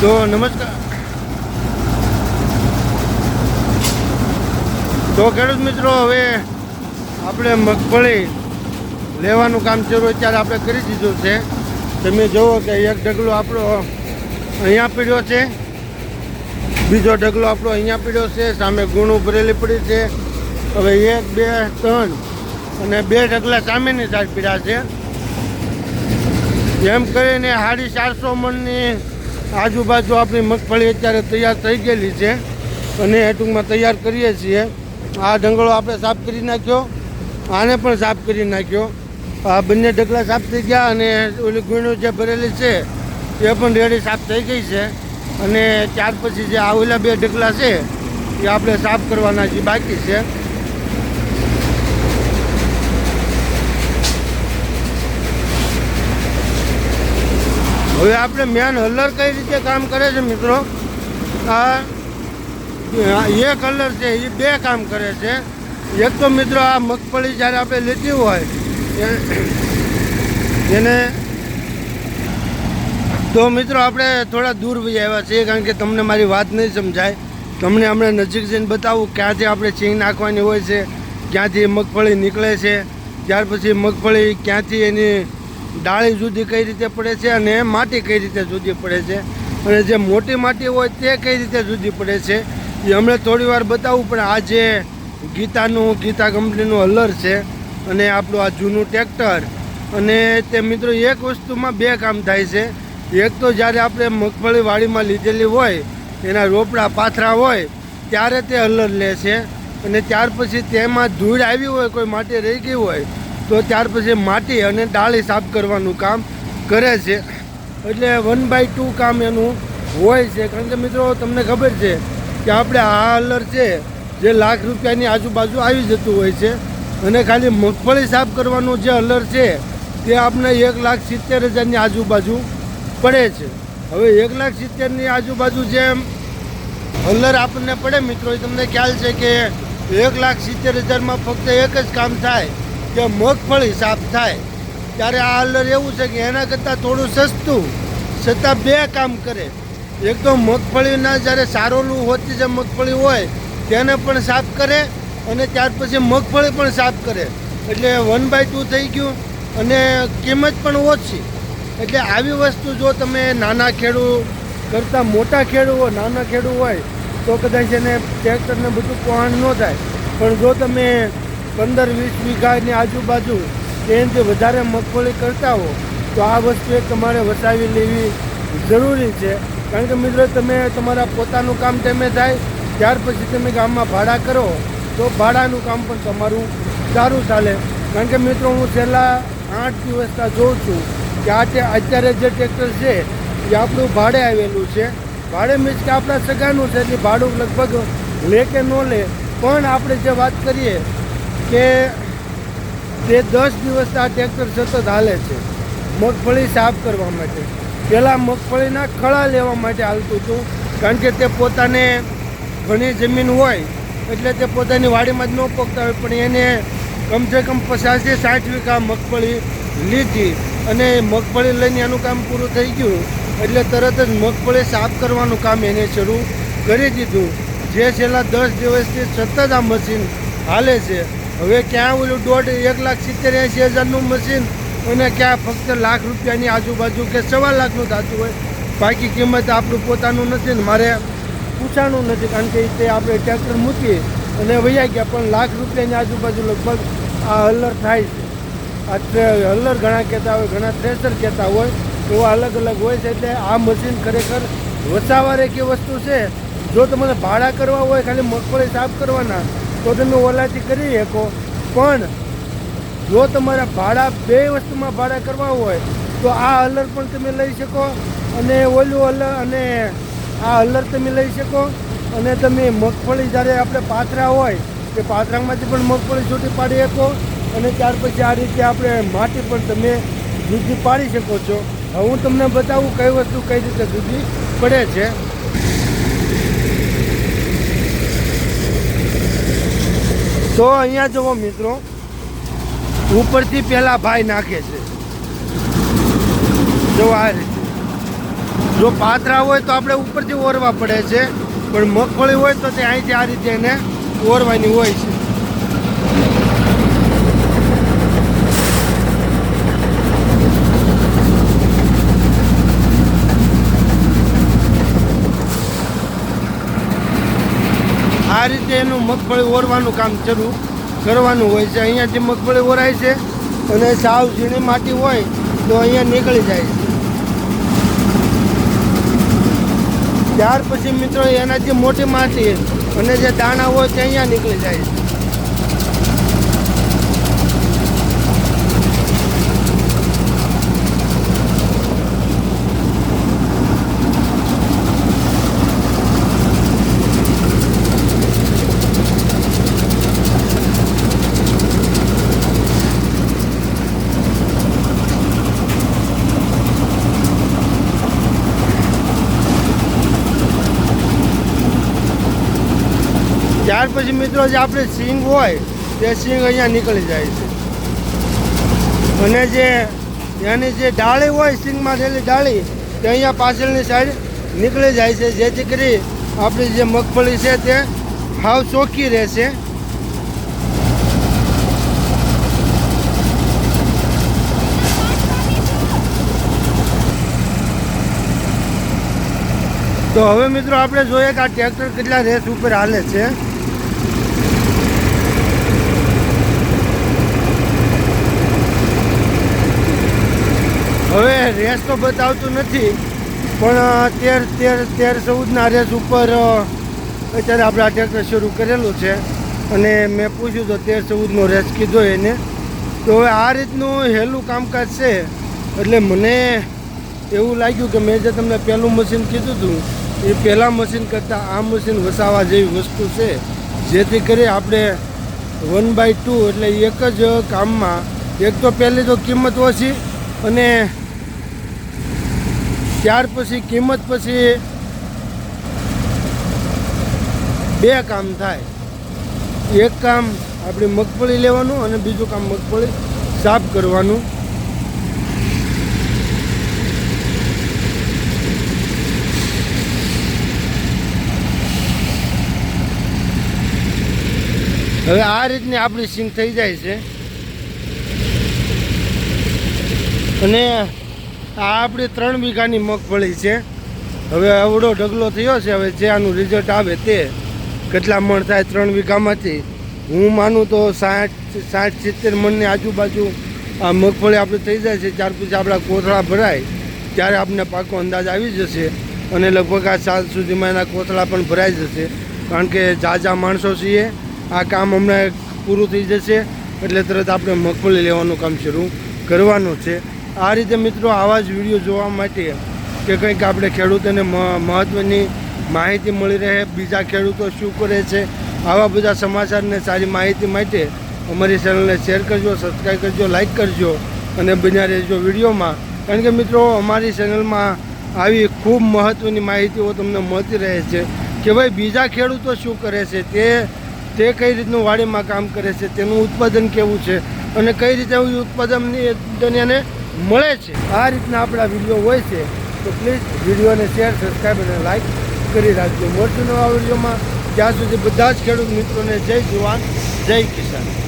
તો નમસ્કાર. તો ખેડૂત મિત્રો, હવે આપણે મગફળી લેવાનું કામ શરૂ અત્યારે આપણે કરી દીધું છે. તમે જુઓ કે એક ઢગલો આપણો અહીંયા પીડ્યો છે. બીજો ઢગલો આપણો અહીંયા પીડ્યો છે. સામે ગુણું ભરેલી પડી છે. હવે એક, બે, ત્રણ અને બે ઢગલા સામેની સાઈડ પીડ્યા છે. એમ કરીને સાડી ચારસો મણની આજુબાજુ આપણી મગફળી અત્યારે તૈયાર થઈ ગયેલી છે અને એ ટૂંકમાં તૈયાર કરીએ છીએ. આ ઢંગળો આપણે સાફ કરી નાખ્યો, આને પણ સાફ કરી નાખ્યો. આ બંને ઢગલા સાફ થઈ ગયા અને ઓલી ગુણો જે ભરેલી છે, એ પણ રેડી સાફ થઈ ગઈ છે. અને ત્યાર પછી જે આ ઓલા બે ઢગલા છે, એ આપણે સાફ કરવાના જે બાકી છે. હવે આપણે મેન હલર કઈ રીતે કામ કરે છે મિત્રો? આ એક હલર છે એ બે કામ કરે છે. એક તો મિત્રો આ મગફળી જ્યારે આપણે લીધી હોય એને તો મિત્રો આપણે થોડા દૂર વહી આવ્યા છીએ, કારણ કે તમને મારી વાત નહીં સમજાય. તમને હમણાં નજીક જઈને બતાવું ક્યાંથી આપણે ચીંગ નાખવાની હોય છે, ક્યાંથી મગફળી નીકળે છે, ત્યાર પછી મગફળી ક્યાંથી એની ડાળી જુદી કઈ રીતે પડે છે અને માટી કઈ રીતે જુદી પડે છે? અને જે મોટી માટી હોય તે કઈ રીતે જુદી પડે છે? એ હમણાં થોડી વાર બતાવું, પણ આ જે ગીતાનું, ગીતા કંપનીનું હલર છે અને આપણું આ જૂનું ટ્રેક્ટર અને તે મિત્રો એક વસ્તુમાં બે કામ થાય છે. એક તો જ્યારે આપણે મગફળી વાડીમાં લીધેલી હોય, એના રોપડા પાથરા હોય, ત્યારે તે હલર લે છે અને ત્યાર પછી તેમાં ધૂળ આવી હોય, કોઈ માટી રહી ગઈ હોય તો ત્યાર પછી માટી અને ડાળી સાફ કરવાનું કામ કરે છે. એટલે વન બાય ટુ કામ એનું હોય છે. કારણ કે મિત્રો, તમને ખબર છે કે આપણે આ હલર છે જે લાખ રૂપિયાની આજુબાજુ આવી જતું હોય છે અને ખાલી મગફળી સાફ કરવાનું જે હલર છે તે આપણે એક લાખ સિત્તેર હજારની આજુબાજુ પડે છે. હવે એક લાખ સિત્તેરની આજુબાજુ જે હલર આપણને પડે મિત્રો, એ તમને ખ્યાલ છે કે એક લાખ સિત્તેર હજારમાં ફક્ત એક જ કામ થાય. કે મગફળી સાફ થાય. ત્યારે આ હલર એવું છે કે એના કરતાં થોડું સસ્તું છતાં બે કામ કરે. એક તો મગફળીના જ્યારે સારોલું હોતી જે મગફળી હોય, તેને પણ સાફ કરે અને ત્યાર પછી મગફળી પણ સાફ કરે. એટલે વન બાય ટુ થઈ ગયું અને કિંમત પણ ઓછી. એટલે આવી વસ્તુ જો તમે નાના ખેડૂ કરતાં મોટા ખેડૂ નાના ખેડૂ હોય, તો કદાચ એને ટ્રેક્ટરને બધું પહોંચ ન થાય પણ જો તમે પંદર, વીસ વીઘાની આજુબાજુ એનાથી વધારે મગફળી કરતા હો, તો આ વસ્તુ એક તમારે વસાવી લેવી જરૂરી છે. કારણ કે મિત્રો, તમે તમારા પોતાનું કામ તમે થાય, ત્યાર પછી તમે ગામમાં ભાડા કરો, તો ભાડાનું કામ પણ તમારું સારું ચાલે. કારણ કે મિત્રો, હું છેલ્લા આઠ દિવસના જોઉં છું કે આ અત્યારે જે ટ્રેક્ટર છે, એ આપણું ભાડે આવેલું છે. ભાડે મીન્સ કે આપણા સગાનું છે એટલે ભાડું લગભગ લે કે ન લે, પણ આપણે જે વાત કરીએ કે તે દસ દિવસ આ ટ્રેક્ટર સતત હાલે છે, મગફળી સાફ કરવા માટે. પહેલાં મગફળીના ખળા લેવા માટે હાલતું હતું, કારણ કે તે પોતાને ઘણી જમીન હોય, એટલે તે પોતાની વાડીમાં જ ન પોગતા હોય, પણ એને કમસે કમ પચાસથી સાઠ વીઘા મગફળી લીધી અને મગફળી લઈને એનું કામ પૂરું થઈ ગયું, એટલે તરત જ મગફળી સાફ કરવાનું કામ એને શરૂ કરી દીધું. જે છેલ્લા દસ દિવસથી સતત આ મશીન હાલે છે હવે ક્યાં ઓલું દોઢ એક લાખ સિત્તેર એંસી હજારનું મશીન અને ક્યાં ફક્ત લાખ રૂપિયાની આજુબાજુ કે સવા લાખનું થતું હોય, બાકી કિંમત આપણું પોતાનું નથી ને મારે પૂછાણું નથી, કારણ કે તે આપણે ટ્રેક્ટર મૂકીએ અને વૈયા ગયા, પણ લાખ રૂપિયાની આજુબાજુ લગભગ આ હલર થાય છે. આ હલર ઘણા કહેતા હોય, ઘણા થ્રેસર કહેતા હોય, એવા અલગ અલગ હોય છે, એટલે આ મશીન ખરેખર વસાવારે કે વસ્તુ છે, જો તમારે ભાડા કરવા હોય, ખાલી મગફળી સાફ કરવાના તો તમે ઓલાથી કરી શકો. પણ જો તમારે ભાડા બે વસ્તુમાં ભાડા કરવા હોય, તો આ હલર પણ તમે લઈ શકો અને ઓલું હલર અને આ હલર તમે લઈ શકો. અને તમે મગફળી જ્યારે આપણે પાથરા હોય તે પાથરામાંથી પણ મગફળી છૂટી પાડી શકો અને ત્યાર પછી આ રીતે આપણે માટી પણ તમે જુદી પાડી શકો છો. હું તમને બતાવું કઈ વસ્તુ કઈ રીતે જુદી પડે છે. તો અહીંયા જુઓ મિત્રો, ઉપરથી પહેલાં ભાઈ નાખે છે. જો આ રીતે. જો પાતરા હોય તો આપણે ઉપરથી ઓરવા પડે છે, પણ મગફળી હોય તો તે અહીંથી આ રીતે એને ઓરવાની હોય છે. આ રીતે એનું મગફળી ઓરવાનું કામ શરૂ કરવાનું હોય છે. અહીંયાથી મગફળી ઓરાય છે અને સાવ ઝીણી માટી હોય તો અહીંયા નીકળી જાય છે. ત્યાર પછી મિત્રો એના જે મોટી માટી અને જે દાણા હોય તે અહીંયા નીકળી જાય છે. ત્યાર પછી મિત્રો જે આપણે સિંગ હોય, તે સિંગ અહીંયા નીકળી જાય છે. અને જે એની જે ડાળી હોય સિંગમાં રહેલી ડાળી, તે અહીંયા પાછળની સાઈડ નીકળી જાય છે. જેથી કરી આપણી જે મગફળી છે તે હાવ ચોખ્ખી રહેશે. તો હવે મિત્રો આપણે જોઈએ કે આ ટ્રેક્ટર કેટલા રેસ ઉપર હાલે છે હવે રેસ તો બતાવતું નથી, પણ તેર તેર તેર ચૌદના રેસ ઉપર અત્યારે આપણે આ શરૂ કરેલું છે. અને મેં પૂછ્યું તો તેર ચૌદનો રેસ કીધો એને. તો હવે આ રીતનું હેલું કામકાજ છે. એટલે મને એવું લાગ્યું કે મેં જે તમને પહેલું મશીન કીધું હતું, એ પહેલાં મશીન કરતાં આ મશીન વસાવા જેવી વસ્તુ છે. જેથી કરી આપણે વન બાય ટુ એટલે એક જ કામમાં, એક તો પહેલી તો કિંમત ઓછી અને ત્યાર પછી કિંમત પછી બે કામ થાય. એક કામ આપણી મગફળી લેવાનું અને બીજું કામ મગફળી સાફ કરવાનું. હવે આ રીતની આપણી સિંગ થઈ જાય છે. અને આ આપણી ત્રણ વીઘાની મગફળી છે. હવે અવડો ઢગલો થયો છે, હવે જે આનું રિઝલ્ટ આવે તે કેટલા મણ થાય ત્રણ વીઘામાંથી? હું માનું તો સાઠ સાઠ, સિત્તેર મણની આજુબાજુ આ મગફળી આપણે થઈ જાય છે. ત્યાર પછી આપણા કોથળા ભરાય, ત્યારે આપણને પાકો અંદાજ આવી જશે અને લગભગ આ સાત સુધીમાં એના કોથળા પણ ભરાઈ જશે. કારણ કે જાજા માણસો છીએ, આ કામ હમણાં પૂરું થઈ જશે, એટલે તરત આપણે મગફળી લેવાનું કામ શરૂ કરવાનું છે. આ રીતે મિત્રો આવા જ વીડિયો જોવા માટે કે કંઈક આપણે ખેડૂતોને મહત્ત્વની માહિતી મળી રહે, બીજા ખેડૂતો શું કરે છે, આવા બધા સમાચારને સારી માહિતી માટે અમારી ચેનલને શેર કરજો સબસ્ક્રાઈબ કરજો લાઇક કરજો અને બન્યા રહેજો વિડીયોમાં. કારણ કે મિત્રો, અમારી ચેનલમાં આવી ખૂબ મહત્ત્વની માહિતીઓ તમને મળતી રહે છે કે ભાઈ બીજા ખેડૂતો શું કરે છે, તે તે કઈ રીતનું વાડીમાં કામ કરે છે, તેનું ઉત્પાદન કેવું છે અને કઈ રીતે ઉત્પાદનની દુનિયાને મળે છે. આ રીતના આપણા વીડિયો હોય છે, તો પ્લીઝ વિડીયોને શેર સબસ્ક્રાઈબ અને લાઈક કરી રાખજો. મળશું નવા વિડીયોમાં. ત્યાં સુધી બધા જ ખેડૂત મિત્રોને જય જુવાન, જય કિસાન.